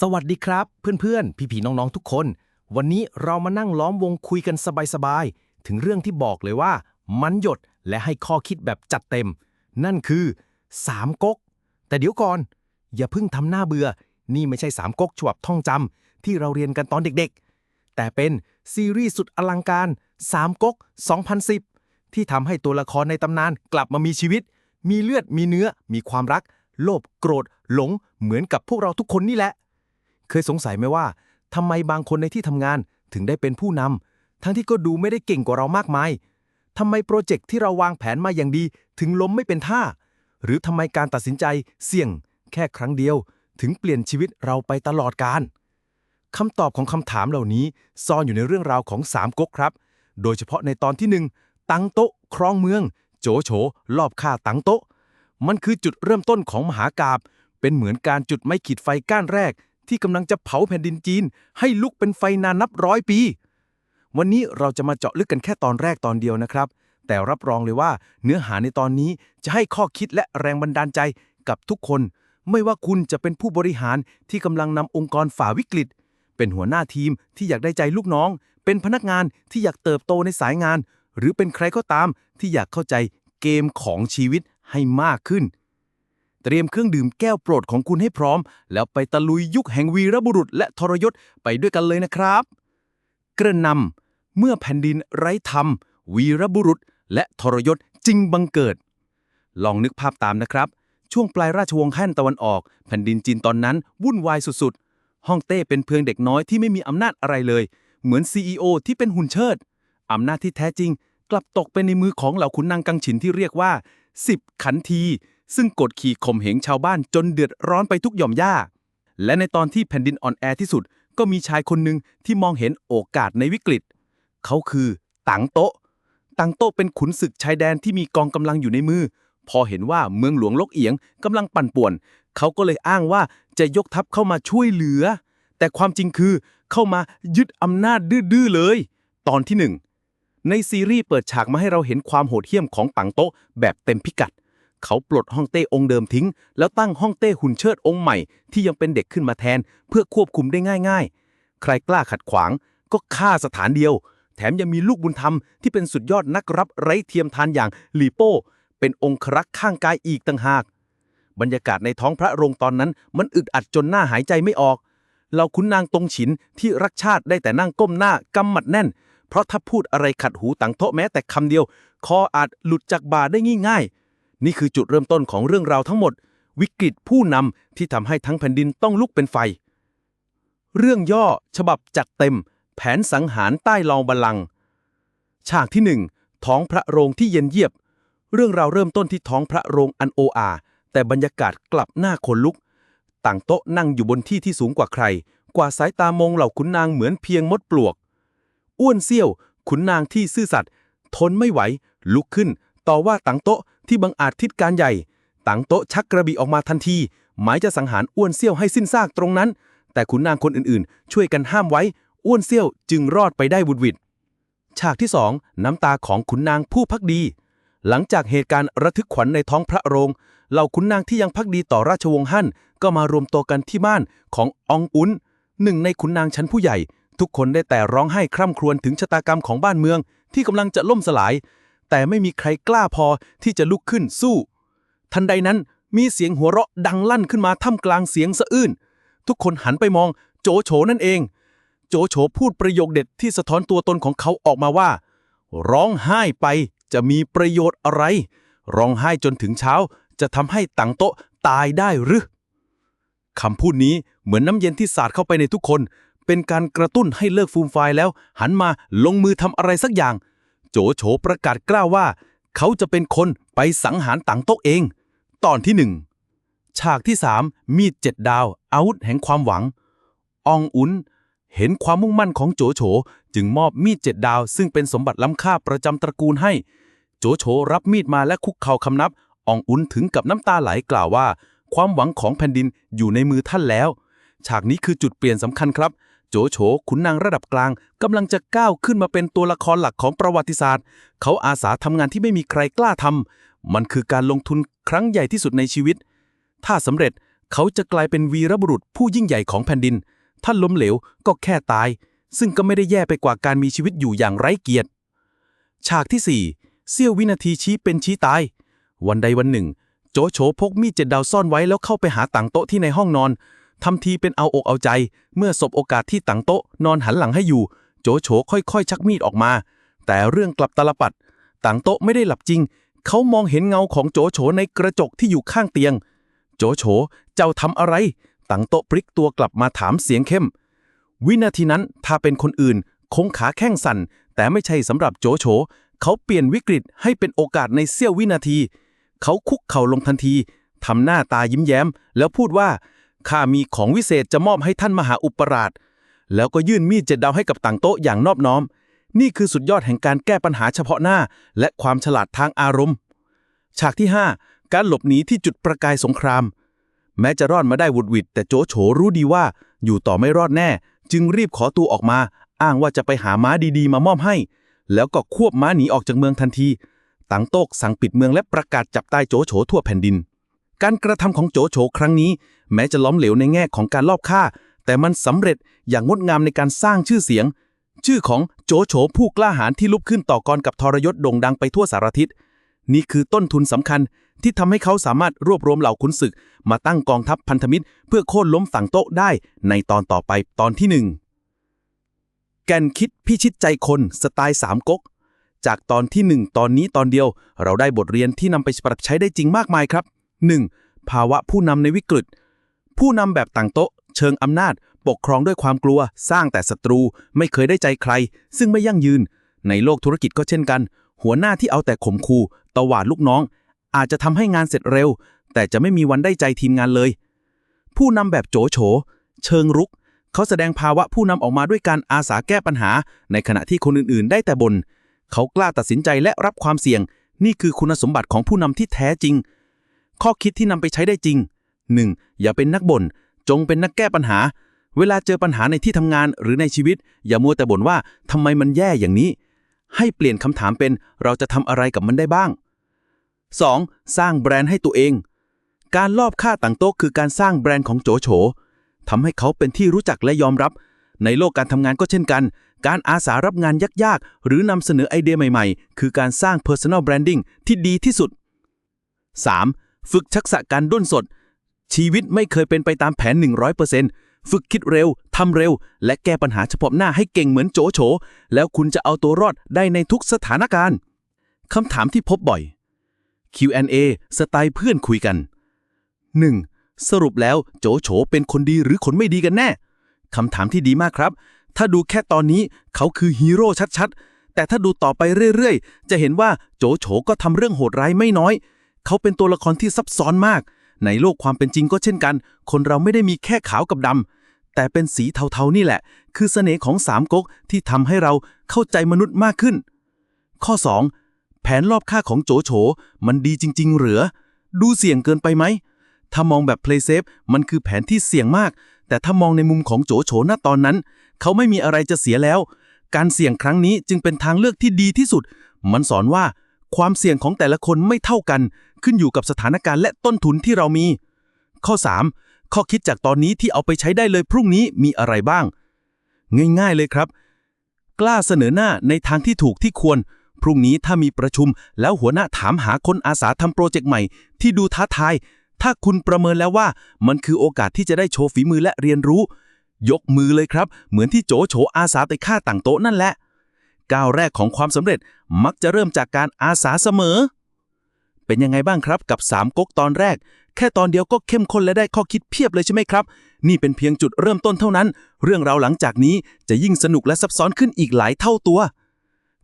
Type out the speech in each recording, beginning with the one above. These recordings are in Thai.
สวัสดีครับเพื่อนๆ พี่ๆน้องๆทุกคน วันนี้เรามานั่งล้อมวงคุยกันสบายๆ ถึงเรื่องที่บอกเลยว่า มันหยดและให้ข้อคิดแบบจัดเต็ม นั่นคือสามก๊ก แต่เดี๋ยวก่อน อย่าเพิ่งทำหน้าเบื่อ นี่ไม่ใช่สามก๊กฉบับท่องจำที่เราเรียนกันตอนเด็กๆ แต่เป็นซีรีส์สุดอลังการสามก๊ก 2010 ที่ทำให้ตัวละครในตำนานกลับมามีชีวิต มีเลือดมีเนื้อ มีความรัก โลภโกรธ หลงเหมือนกับพวกเราทุกคนนี่แหละ เคยสงสัยไหมว่าทำไมบางคนในที่ทำงานถึงได้เป็นผู้นำทั้งที่ก็ดูไม่ได้เก่งกว่าเรามากมายทำไมโปรเจกต์ที่เราวางแผนมาอย่างดี ถึงล้มไม่เป็นท่า หรือทำไมการตัดสินใจเสี่ยง แค่ครั้งเดียว ถึงเปลี่ยนชีวิตเราไปตลอดกาลคำตอบของคำถามเหล่านี้ซ่อนอยู่ในเรื่องราวของสามก๊กครับ โดยเฉพาะในตอนที่หนึ่งตังโต๊ะครองเมือง โจโฉลอบฆ่าตังโต๊ะ มันคือจุดเริ่มต้นของมหากาบเป็นเหมือนการจุดไม้ขีดไฟก้านแรก ที่กำลังจะเผาแผ่นดินจีน ให้ลุกเป็นไฟนานนับร้อยปี วันนี้เราจะมาเจาะลึกกันแค่ตอนแรกตอนเดียวนะครับ แต่รับรองเลยว่าเนื้อหาในตอนนี้จะให้ข้อคิดและแรงบันดาลใจกับทุกคน ไม่ว่าคุณจะเป็นผู้บริหารที่กำลังนำองค์กรฝ่าวิกฤต เป็นหัวหน้าทีมที่อยากได้ใจลูกน้อง เป็นพนักงานที่อยากเติบโตในสายงาน หรือเป็นใครก็ตามที่อยากเข้าใจเกมของชีวิตให้มากขึ้น เตรียมเครื่องดื่มแก้วโปรดของคุณให้พร้อม แล้วไปตะลุยยุคแห่งวีรบุรุษและทรยศไปด้วยกันเลยนะครับ กระนำเมื่อแผ่นดินไร้ธรรม วีรบุรุษ และทรยศจริงบังเกิด ลองนึกภาพตามนะครับ ช่วงปลายราชวงศ์แห่นตะวันออก แผ่นดินจีนตอนนั้นวุ่นวายสุดๆฮ่องเต้เป็นเพียงเด็กน้อยที่ไม่มีอำนาจอะไรเลย เหมือน CEO ที่เป็นหุ่นเชิดอำนาจที่แท้จริง กลับตกเป็นในมือของเหล่าขุนนางกังฉินที่เรียกว่า10ขันที ซึ่งกดขี่ข่มเหงชาวบ้านจนเดือดร้อนไปทุกหย่อมหญ้าและในตอนที่แผ่นดินอ่อนแอที่สุด ก็มีชายคนหนึ่งที่มองเห็นโอกาสในวิกฤต เขาคือตังโตะตังโตะเป็นขุนศึกชายแดนที่มีกองกำลังอยู่ในมือ พอเห็นว่าเมืองหลวงลกเอียงกำลังปั่นป่วน เขาก็เลยอ้างว่าจะยกทัพเข้ามาช่วยเหลือ แต่ความจริงคือเข้ามายึดอำนาจดื้อๆเลย ตอนที่หนึ่งในซีรีส์เปิดฉากมาให้เราเห็นความโหดเหี้ยมของตังโตะแบบเต็มพิกัด เขาปลดฮ่องเต้องค์เดิมทิ้ง แล้วตั้งฮ่องเต้องุนเชิดองค์ใหม่ ที่ยังเป็นเด็กขึ้นมาแทน เพื่อควบคุมได้ง่าย ๆ ใครกล้าขัดขวาง ก็ฆ่าสถานเดียว แถมยังมีลูกบุญธรรมที่เป็นสุดยอดนักรับไร้เทียมทานอย่างหลีโป้ เป็นองครักษ์ข้างกายอีกต่างหาก บรรยากาศในท้องพระโรงตอนนั้น มันอึดอัดจนหน้าหายใจไม่ออกเราคุณนางตรงฉินที่รักชาติได้แต่นั่งก้มหน้ากำหมัดแน่น เพราะถ้าพูดอะไรขัดหูตังโต๊ะแม้แต่คำเดียว คออาจหลุดจากบ่าได้ง่ายๆ นี่คือจุดเริ่มต้นของเรื่องราวทั้งหมด วิกฤตผู้นำที่ทำให้ทั้งแผ่นดินต้องลุกเป็นไฟ เรื่องย่อฉบับจัดเต็ม แผนสังหารใต้ลองบัลลังก์ฉากที่หนึ่งท้องพระโรงที่เย็นเยียบ เรื่องราวเริ่มต้นที่ท้องพระโรงอันโออาแต่บรรยากาศกลับหน้าขนลุก ต่างโต๊ะนั่งอยู่บนที่ที่สูงกว่าใคร กว่าสายตามองเหล่าขุนนางเหมือนเพียงมดปลวก อ้วนเซี่ยว ขุนนางที่ซื่อสัตย์ทนไม่ไหว ลุกขึ้น ต่อว่าตังโต๊ะ ที่บังอาจทิดการใหญ่ตังโต๊ะชักกระบี่ออกมาทันที หมายจะสังหารอ้วนเซี่ยวให้สิ้นซากตรงนั้น แต่ขุนนางคนอื่นๆ ช่วยกันห้ามไว้ อ้วนเซี่ยวจึงรอดไปได้บุดหวิดฉากที่สองน้ำตาของขุนนางผู้พักดี หลังจากเหตุการณ์ระทึกขวัญในท้องพระโรง เหล่าขุนนางที่ยังพักดีต่อราชวงศ์ฮั่นก็มารวมตัวกันที่บ้านของอองอุนหนึ่งในขุนนางชั้นผู้ใหญ่ ทุกคนได้แต่ร้องไห้คร่ำครวญถึงชะตากรรมของบ้านเมืองที่กำลังจะล่มสลาย แต่ไม่มีใครกล้าพอที่จะลุกขึ้นสู้ ทันใดนั้นมีเสียงหัวเราะดังลั่นขึ้นมาท่ามกลางเสียงสะอื้น ทุกคนหันไปมองโจโฉนั่นเอง โจโฉพูดประโยคเด็ดที่สะท้อนตัวตนของเขาออกมาว่า ร้องไห้ไปจะมีประโยชน์อะไร ร้องไห้จนถึงเช้า จะทำให้ตังโต๊ะตายได้หรือคำพูดนี้เหมือนน้ำเย็นที่สาดเข้าไปในทุกคน เป็นการกระตุ้นให้เลิกฟูมไฟายแล้ว หันมาลงมือทำอะไรสักอย่าง โจโฉประกาศกล้าวว่า เขาจะเป็นคนไปสังหารตังโต๊ะเอง ตอนที่หนึ่งฉากที่สามมีดเจ็ดดาว อาวุธแห่งความหวัง อองอุนเห็นความมุ่งมั่นของโจโฉจึงมอบมีดเจ็ดดาว ซึ่งเป็นสมบัติล้ำค่าประจำตระกูลให้ โจโฉรับมีดมาและคุกเข่าคำนับอองอุนถึงกับน้ำตาไหลกล่าวว่า ความหวังของแผ่นดินอยู่ในมือท่านแล้ว ฉากนี้คือจุดเปลี่ยนสำคัญครับ โจโฉขุนนางระดับกลางกำลังจะก้าวขึ้นมาเป็นตัวละครหลักของประวัติศาสตร์ เขาอาสาทำงานที่ไม่มีใครกล้าทำมันคือการลงทุนครั้งใหญ่ที่สุดในชีวิต ถ้าสำเร็จเขาจะกลายเป็นวีรบุรุษผู้ยิ่งใหญ่ของแผ่นดิน ถ้าล้มเหลวก็แค่ตาย ซึ่งก็ไม่ได้แย่ไปกว่าการมีชีวิตอยู่อย่างไร้เกียรติ ฉากที่ 4 เสี้ยววินาทีชี้เป็นชี้ตาย วันใดวันหนึ่ง โจโฉพกมีดเจ็ดดาวซ่อนไว้แล้วเข้าไปหาต่างโต๊ะที่ในห้องนอน ทำทีเป็นเอาอกเอาใจ เมื่อสบโอกาสที่ต่างโต๊ะนอนหันหลังให้อยู่ โจโฉค่อยๆ ชักมีดออกมา แต่เรื่องกลับตลปัดต่างโต๊ะไม่ได้หลับจริง เขามองเห็นเงาของโจโฉในกระจกที่อยู่ข้างเตียง โจโฉเจ้าทำอะไรต่างโต๊ะพลิกตัวกลับมาถามเสียงเข้ม วินาทีนั้นถ้าเป็นคนอื่น คงขาแข้งสั่น แต่ไม่ใช่สำหรับโจโฉเขาเปลี่ยนวิกฤตให้เป็นโอกาสในเสี้ยววินาที เขาคุกเข่าลงทันทีทำหน้าตายิ้มแย้ม แล้วพูดว่า ข้ามีของวิเศษจะมอบให้ท่านมหาอุปราช แล้วก็ยื่นมีดเจ็ดดาวให้กับต่างโต๊ะอย่างนอบน้อม นี่คือสุดยอดแห่งการแก้ปัญหาเฉพาะหน้า และความฉลาดทางอารมณ์ ฉากที่ 5 การหลบหนีที่จุดประกายสงคราม แม้จะรอดมาได้หวุดหวิดแต่โจโฉรู้ดีว่าอยู่ต่อไม่รอดแน่ จึงรีบขอตัวออกมา อ้างว่าจะไปหาม้าดีๆ มามอบให้ แล้วก็ควบม้าหนีออกจากเมืองทันทีต่างโต๊กสั่งปิดเมืองและประกาศจับตายโจโฉทั่วแผ่นดิน การกระทำของโจโฉครั้งนี้ แม้จะล้มเหลวในแง่ของการลอบฆ่า แต่มันสำเร็จอย่างงดงามในการสร้างชื่อเสียง ชื่อของโจโฉผู้กล้าหาญที่ลุกขึ้นต่อกรกับทรยศโด่งดังไปทั่วสารทิศนี่คือต้นทุนสำคัญที่ทำให้เขาสามารถรวบรวมเหล่าขุนศึก มาตั้งกองทัพพันธมิตร เพื่อโค่นล้มฝั่งโต๊ะได้ในตอนต่อไปตอนที่หนึ่งแกนคิดพิชิตใจคนสไตล์สามก๊กจากตอนที่หนึ่งตอนนี้ตอนเดียว เราได้บทเรียนที่นำไปปรับใช้ได้จริงมากมายครับ 1. ภาวะผู้นำในวิกฤต ผู้นำแบบต่างโต๊ะ เชิงอำนาจ ปกครองด้วยความกลัว สร้างแต่ศัตรู ไม่เคยได้ใจใคร ซึ่งไม่ยั่งยืน ในโลกธุรกิจก็เช่นกัน หัวหน้าที่เอาแต่ข่มขู่ตวาดลูกน้อง อาจจะทำให้งานเสร็จเร็ว แต่จะไม่มีวันได้ใจทีมงานเลย ผู้นำแบบโจโฉ เชิงรุก เขาแสดงภาวะผู้นำออกมาด้วยการอาสาแก้ปัญหา ในขณะที่คนอื่นๆ ได้แต่บน่นเขากล้าตัดสินใจและรับความเสี่ยง นี่คือคุณสมบัติของผู้นำที่แท้จริง ข้อคิดที่นำไปใช้ได้จริง 1. อย่าเป็นนักบน่น จงเป็นนักแก้ปัญหา เวลาเจอปัญหาในที่ทำงานหรือในชีวิต อย่ามัวแต่บ่นว่าทำไมมันแย่อย่างนี้ ให้เปลี่ยนคำถามเป็นเราจะทำอะไรกับมันได้บ้าง 2. สร้างแบรนด์ให้ตัวเอง การลอบฆ่าต่างโต๊ะคือการสร้างแบรนด์ของโจโฉทำให้เขาเป็นที่รู้จักและยอมรับ ในโลกการทำงานก็เช่นกัน การอาสารับงานยากๆ หรือนำเสนอไอเดียใหม่ๆ คือการสร้าง personal branding ที่ดีที่สุด 3. ฝึกทักษะการด้นสด ชีวิตไม่เคยเป็นไปตามแผน 100%ฝึกคิดเร็วทำเร็ว และแก้ปัญหาเฉพาะหน้าให้เก่งเหมือนโจโฉ แล้วคุณจะเอาตัวรอดได้ในทุกสถานการณ์คำถามที่พบบ่อย Q&A สไตล์เพื่อนคุยกัน 1. สรุปแล้วโจโฉเป็นคนดีหรือคนไม่ดีกันแน่คำถามที่ดีมากครับ ถ้าดูแค่ตอนนี้เขาคือฮีโร่ชัดๆ แต่ถ้าดูต่อไปเรื่อยๆ จะเห็นว่าโจโฉก็ทำเรื่องโหดร้ายไม่น้อย เขาเป็นตัวละครที่ซับซ้อนมาก ในโลกความเป็นจริงก็เช่นกัน คนเราไม่ได้มีแค่ขาวกับดำ แต่เป็นสีเทาๆนี่แหละ คือเสน่ห์ของสามก๊กที่ทำให้เราเข้าใจมนุษย์มากขึ้น ข้อ 2. แผนรอบฆ่าของโจโฉ มันดีจริง ๆ หรือ ดูเสี่ยงเกินไปไหม ถ้ามองแบบ play safe มันคือแผนที่เสี่ยงมาก แต่ถ้ามองในมุมของโจโฉณตอนนั้น เขาไม่มีอะไรจะเสียแล้ว การเสี่ยงครั้งนี้จึงเป็นทางเลือกที่ดีที่สุด มันสอนว่าความเสี่ยงของแต่ละคนไม่เท่ากัน ขึ้นอยู่กับสถานการณ์และต้นทุนที่เรามี ข้อ 3. ข้อคิดจากตอนนี้ที่เอาไปใช้ได้เลยพรุ่งนี้มีอะไรบ้าง ง่ายๆเลยครับ กล้าเสนอหน้าในทางที่ถูกที่ควร พรุ่งนี้ถ้ามีประชุม แล้วหัวหน้าถามหาคนอาสาทำโปรเจกต์ใหม่ ที่ดูท้าทาย ถ้าคุณประเมินแล้วว่า มันคือโอกาสที่จะได้โชว์ฝีมือและเรียนรู้ ยกมือเลยครับ เหมือนที่โจโฉอาสาไปฆ่าต่างโต๊ะนั่นแหละก้าวแรกของความสำเร็จมักจะเริ่มจากการอาสาเสมอ เป็นยังไงบ้างครับกับ 3ก๊กตอนแรก แค่ตอนเดียวก็เข้มข้นและได้ข้อคิดเพียบเลยใช่ไหมครับ นี่เป็นเพียงจุดเริ่มต้นเท่านั้น เรื่องราวหลังจากนี้จะยิ่งสนุกและซับซ้อนขึ้นอีกหลายเท่าตัว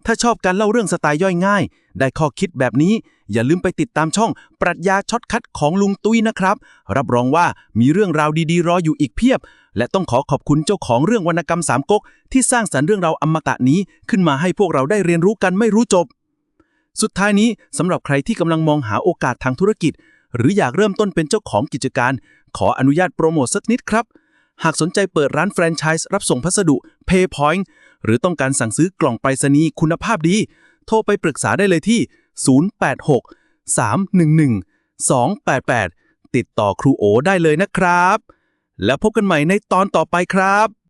ถ้าชอบการเล่าเรื่องสไตล์ย่อยง่าย ได้ข้อคิดแบบนี้ อย่าลืมไปติดตามช่อง ปรัชญาช็อตคัดของลุงตุ้ยนะครับ รับรองว่ามีเรื่องราวดีๆ รออยู่อีกเพียบ และต้องขอขอบคุณเจ้าของเรื่องวรรณกรรมสามก๊กที่สร้างสรรค์เรื่องราวอมตะนี้ขึ้นมาให้พวกเราได้เรียนรู้กันไม่รู้จบ สุดท้ายนี้สำหรับใครที่กำลังมองหาโอกาสทางธุรกิจ หรืออยากเริ่มต้นเป็นเจ้าของกิจการ ขออนุญาตโปรโมทสักนิดครับ หากสนใจเปิดร้านแฟรนไชส์รับส่งพัสดุ PayPoint หรือต้องการสั่งซื้อกล่องไปรษณีย์คุณภาพดี โทรไปปรึกษาได้เลยที่ 086 311 288 ติดต่อครูโอได้เลยนะครับ แล้วพบกันใหม่ในตอนต่อไปครับ